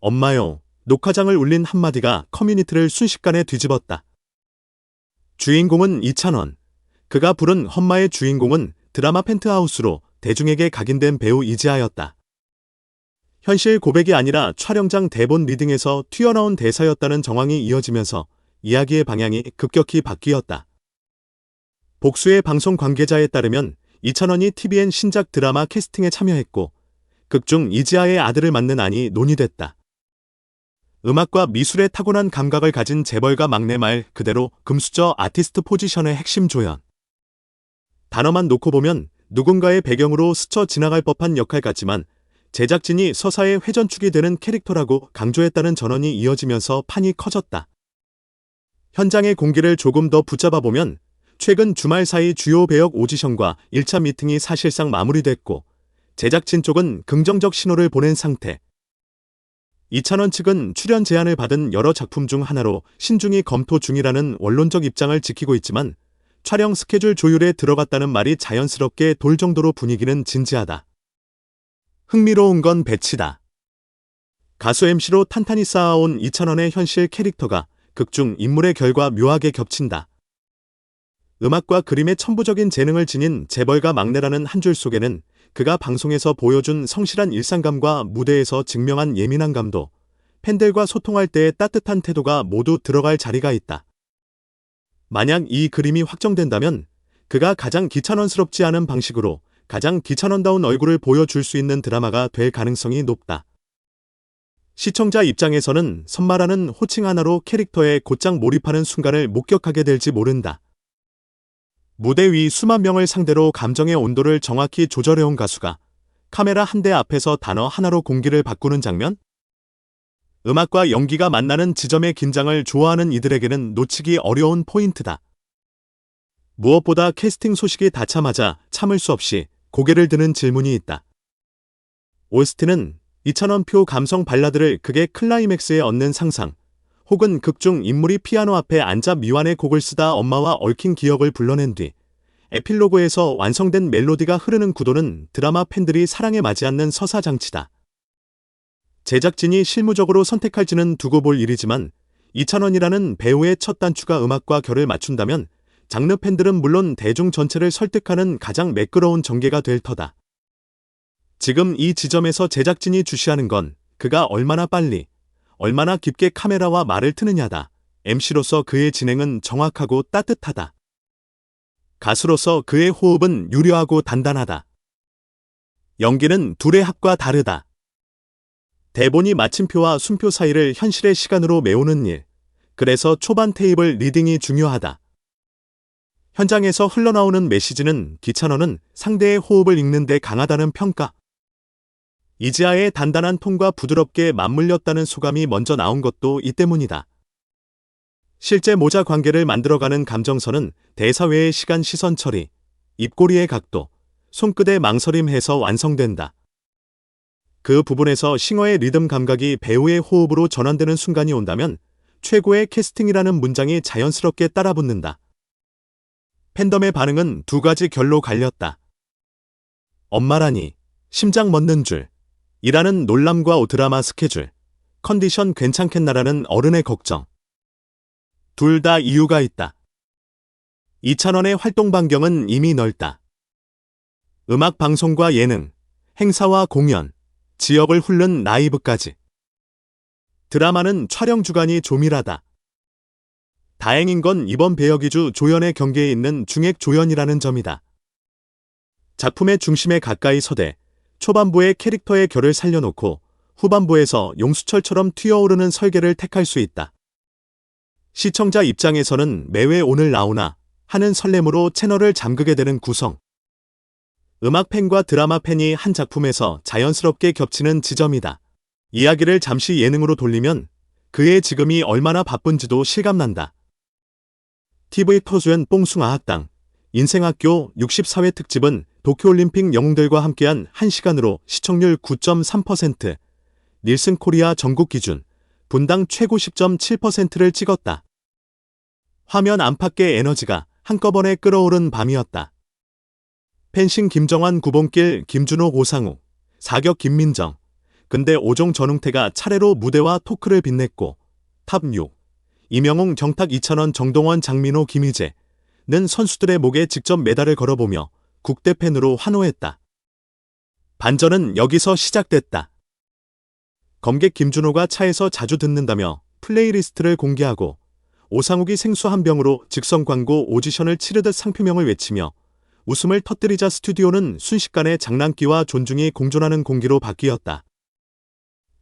엄마요. 녹화장을 울린 한마디가 커뮤니티를 순식간에 뒤집었다. 주인공은 이찬원. 그가 부른 험마의 주인공은 드라마 펜트하우스로 대중에게 각인된 배우 이지아였다. 현실 고백이 아니라 촬영장 대본 리딩에서 튀어나온 대사였다는 정황이 이어지면서 이야기의 방향이 급격히 바뀌었다. 복수의 방송 관계자에 따르면 이찬원이 TVN 신작 드라마 캐스팅에 참여했고 극중 이지아의 아들을 맡는 안이 논의됐다. 음악과 미술에 타고난 감각을 가진 재벌가 막내 말 그대로 금수저 아티스트 포지션의 핵심 조연. 단어만 놓고 보면 누군가의 배경으로 스쳐 지나갈 법한 역할 같지만 제작진이 서사의 회전축이 되는 캐릭터라고 강조했다는 전언이 이어지면서 판이 커졌다. 현장의 공기를 조금 더 붙잡아 보면 최근 주말 사이 주요 배역 오디션과 1차 미팅이 사실상 마무리됐고 제작진 쪽은 긍정적 신호를 보낸 상태. 이찬원 측은 출연 제안을 받은 여러 작품 중 하나로 신중히 검토 중이라는 원론적 입장을 지키고 있지만 촬영 스케줄 조율에 들어갔다는 말이 자연스럽게 돌 정도로 분위기는 진지하다. 흥미로운 건 배치다. 가수 MC로 탄탄히 쌓아온 이찬원의 현실 캐릭터가 극중 인물의 결과 묘하게 겹친다. 음악과 그림의 천부적인 재능을 지닌 재벌가 막내라는 한 줄 속에는 그가 방송에서 보여준 성실한 일상감과 무대에서 증명한 예민한 감도, 팬들과 소통할 때의 따뜻한 태도가 모두 들어갈 자리가 있다. 만약 이 그림이 확정된다면 그가 가장 기찬원스럽지 않은 방식으로 가장 기찬원다운 얼굴을 보여줄 수 있는 드라마가 될 가능성이 높다. 시청자 입장에서는 선마라는 호칭 하나로 캐릭터에 곧장 몰입하는 순간을 목격하게 될지 모른다. 무대 위 수만 명을 상대로 감정의 온도를 정확히 조절해온 가수가 카메라 한 대 앞에서 단어 하나로 공기를 바꾸는 장면? 음악과 연기가 만나는 지점의 긴장을 좋아하는 이들에게는 놓치기 어려운 포인트다. 무엇보다 캐스팅 소식이 닿자마자 참을 수 없이 고개를 드는 질문이 있다. 오스트는 2,000원 표 감성 발라드를 극의 클라이맥스에 얻는 상상, 혹은 극중 인물이 피아노 앞에 앉아 미완의 곡을 쓰다 엄마와 얽힌 기억을 불러낸 뒤 에필로그에서 완성된 멜로디가 흐르는 구도는 드라마 팬들이 사랑에 맞지 않는 서사장치다. 제작진이 실무적으로 선택할지는 두고 볼 일이지만 이찬원이라는 배우의 첫 단추가 음악과 결을 맞춘다면 장르 팬들은 물론 대중 전체를 설득하는 가장 매끄러운 전개가 될 터다. 지금 이 지점에서 제작진이 주시하는 건 그가 얼마나 빨리, 얼마나 깊게 카메라와 말을 트느냐다. MC로서 그의 진행은 정확하고 따뜻하다. 가수로서 그의 호흡은 유려하고 단단하다. 연기는 둘의 합과 다르다. 대본이 마침표와 순표 사이를 현실의 시간으로 메우는 일. 그래서 초반 테이블 리딩이 중요하다. 현장에서 흘러나오는 메시지는 기찬원은 상대의 호흡을 읽는 데 강하다는 평가. 이지아의 단단한 톤과 부드럽게 맞물렸다는 소감이 먼저 나온 것도 이 때문이다. 실제 모자 관계를 만들어가는 감정선은 대사 외의 시간 시선 처리, 입꼬리의 각도, 손끝의 망설임해서 완성된다. 그 부분에서 싱어의 리듬 감각이 배우의 호흡으로 전환되는 순간이 온다면 최고의 캐스팅이라는 문장이 자연스럽게 따라붙는다. 팬덤의 반응은 두 가지 결로 갈렸다. 엄마라니, 심장 멎는 줄, 이라는 놀람과 드라마 스케줄, 컨디션 괜찮겠나라는 어른의 걱정. 둘 다 이유가 있다. 이찬원의 활동 반경은 이미 넓다. 음악 방송과 예능, 행사와 공연, 지역을 훑는 라이브까지. 드라마는 촬영 주간이 조밀하다. 다행인 건 이번 배역이주 조연의 경계에 있는 중액 조연이라는 점이다. 작품의 중심에 가까이 서대 초반부의 캐릭터의 결을 살려놓고 후반부에서 용수철처럼 튀어오르는 설계를 택할 수 있다. 시청자 입장에서는 매회 오늘 나오나 하는 설렘으로 채널을 잠그게 되는 구성. 음악 팬과 드라마 팬이 한 작품에서 자연스럽게 겹치는 지점이다. 이야기를 잠시 예능으로 돌리면 그의 지금이 얼마나 바쁜지도 실감난다. TV 터주연 뽕숭아 학당 인생학교 64회 특집은 도쿄올림픽 영웅들과 함께한 1시간으로 시청률 9.3%, 닐슨 코리아 전국 기준 분당 최고 10.7%를 찍었다. 화면 안팎의 에너지가 한꺼번에 끌어오른 밤이었다. 펜싱 김정환 구봉길 김준호 오상우, 사격 김민정, 근데 오종 전웅태가 차례로 무대와 토크를 빛냈고 탑 6. 이명웅 정탁 이찬원 정동원 장민호 김희재는 선수들의 목에 직접 메달을 걸어보며 국대 팬으로 환호했다. 반전은 여기서 시작됐다. 검객 김준호가 차에서 자주 듣는다며 플레이리스트를 공개하고 오상욱이 생수 한 병으로 즉석 광고 오디션을 치르듯 상표명을 외치며 웃음을 터뜨리자 스튜디오는 순식간에 장난기와 존중이 공존하는 공기로 바뀌었다.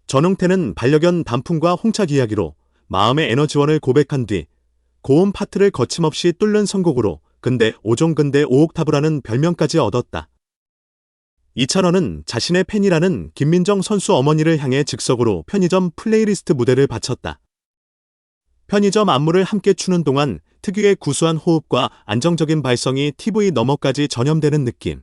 전웅태는 반려견 단풍과 홍착 이야기로 마음의 에너지원을 고백한 뒤 고음 파트를 거침없이 뚫는 선곡으로 근대 오종근대 오옥타브라는 별명까지 얻었다. 이찬원은 자신의 팬이라는 김민정 선수 어머니를 향해 즉석으로 편의점 플레이리스트 무대를 바쳤다. 편의점 안무를 함께 추는 동안 특유의 구수한 호흡과 안정적인 발성이 TV 너머까지 전염되는 느낌.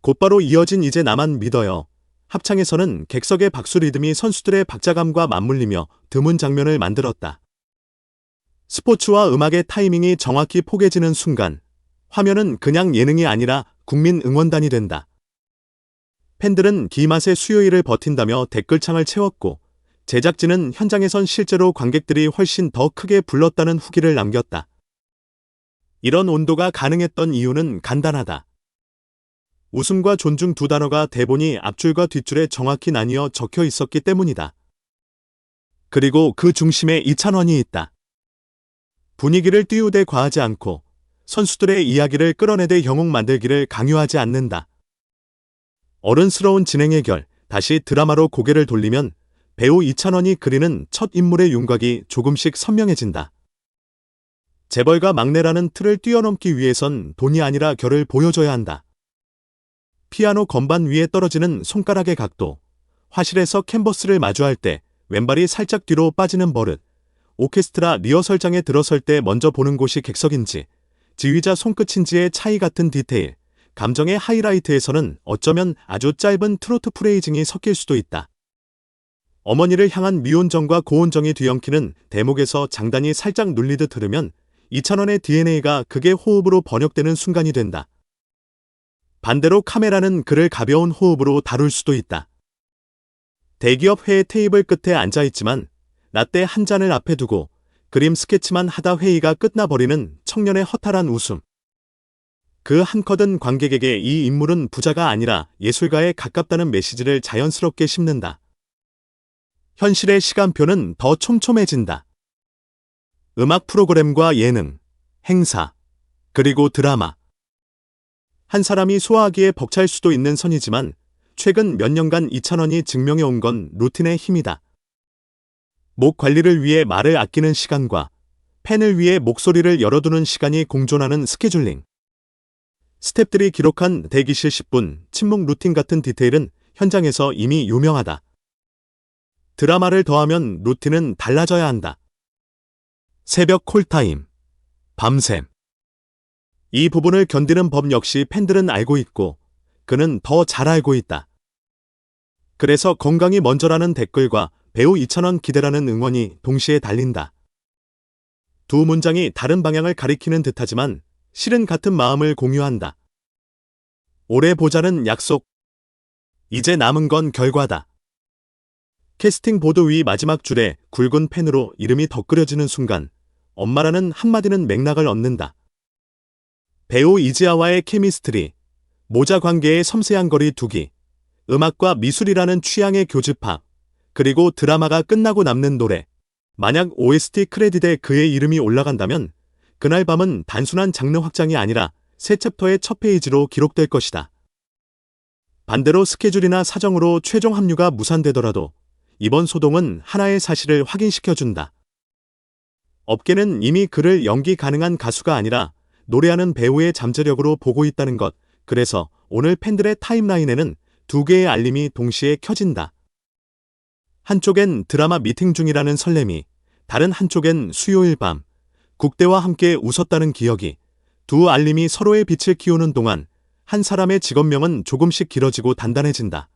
곧바로 이어진 이제 나만 믿어요. 합창에서는 객석의 박수 리듬이 선수들의 박자감과 맞물리며 드문 장면을 만들었다. 스포츠와 음악의 타이밍이 정확히 포개지는 순간, 화면은 그냥 예능이 아니라 국민 응원단이 된다. 팬들은 기맛의 수요일을 버틴다며 댓글창을 채웠고, 제작진은 현장에선 실제로 관객들이 훨씬 더 크게 불렀다는 후기를 남겼다. 이런 온도가 가능했던 이유는 간단하다. 웃음과 존중 두 단어가 대본이 앞줄과 뒷줄에 정확히 나뉘어 적혀 있었기 때문이다. 그리고 그 중심에 이찬원이 있다. 분위기를 띄우되 과하지 않고 선수들의 이야기를 끌어내되 영웅 만들기를 강요하지 않는다. 어른스러운 진행의 결, 다시 드라마로 고개를 돌리면 배우 이찬원이 그리는 첫 인물의 윤곽이 조금씩 선명해진다. 재벌과 막내라는 틀을 뛰어넘기 위해선 돈이 아니라 결을 보여줘야 한다. 피아노 건반 위에 떨어지는 손가락의 각도, 화실에서 캔버스를 마주할 때 왼발이 살짝 뒤로 빠지는 버릇, 오케스트라 리허설장에 들어설 때 먼저 보는 곳이 객석인지, 지휘자 손끝인지의 차이 같은 디테일, 감정의 하이라이트에서는 어쩌면 아주 짧은 트로트 프레이징이 섞일 수도 있다. 어머니를 향한 미온정과 고온정이 뒤엉키는 대목에서 장단이 살짝 눌리듯 흐르면 이찬원의 DNA가 극의 호흡으로 번역되는 순간이 된다. 반대로 카메라는 그를 가벼운 호흡으로 다룰 수도 있다. 대기업 회의 테이블 끝에 앉아 있지만 라떼 한 잔을 앞에 두고 그림 스케치만 하다 회의가 끝나버리는 청년의 허탈한 웃음. 그 한커든 관객에게 이 인물은 부자가 아니라 예술가에 가깝다는 메시지를 자연스럽게 심는다. 현실의 시간표는 더 촘촘해진다. 음악 프로그램과 예능, 행사, 그리고 드라마. 한 사람이 소화하기에 벅찰 수도 있는 선이지만 최근 몇 년간 이찬원이 증명해 온 건 루틴의 힘이다. 목 관리를 위해 말을 아끼는 시간과 팬을 위해 목소리를 열어두는 시간이 공존하는 스케줄링. 스탭들이 기록한 대기실 10분, 침묵 루틴 같은 디테일은 현장에서 이미 유명하다. 드라마를 더하면 루틴은 달라져야 한다. 새벽 콜타임, 밤샘. 이 부분을 견디는 법 역시 팬들은 알고 있고 그는 더 잘 알고 있다. 그래서 건강이 먼저라는 댓글과 배우 이찬원 기대라는 응원이 동시에 달린다. 두 문장이 다른 방향을 가리키는 듯하지만 실은 같은 마음을 공유한다. 오래 보자는 약속. 이제 남은 건 결과다. 캐스팅 보드 위 마지막 줄에 굵은 펜으로 이름이 덧그려지는 순간 엄마라는 한마디는 맥락을 얻는다. 배우 이지아와의 케미스트리, 모자 관계의 섬세한 거리 두기, 음악과 미술이라는 취향의 교집합, 그리고 드라마가 끝나고 남는 노래. 만약 OST 크레딧에 그의 이름이 올라간다면 그날 밤은 단순한 장르 확장이 아니라 새 챕터의 첫 페이지로 기록될 것이다. 반대로 스케줄이나 사정으로 최종 합류가 무산되더라도 이번 소동은 하나의 사실을 확인시켜준다. 업계는 이미 그를 연기 가능한 가수가 아니라 노래하는 배우의 잠재력으로 보고 있다는 것. 그래서 오늘 팬들의 타임라인에는 두 개의 알림이 동시에 켜진다. 한쪽엔 드라마 미팅 중이라는 설렘이, 다른 한쪽엔 수요일 밤, 국대와 함께 웃었다는 기억이, 두 알림이 서로의 빛을 키우는 동안 한 사람의 직업명은 조금씩 길어지고 단단해진다.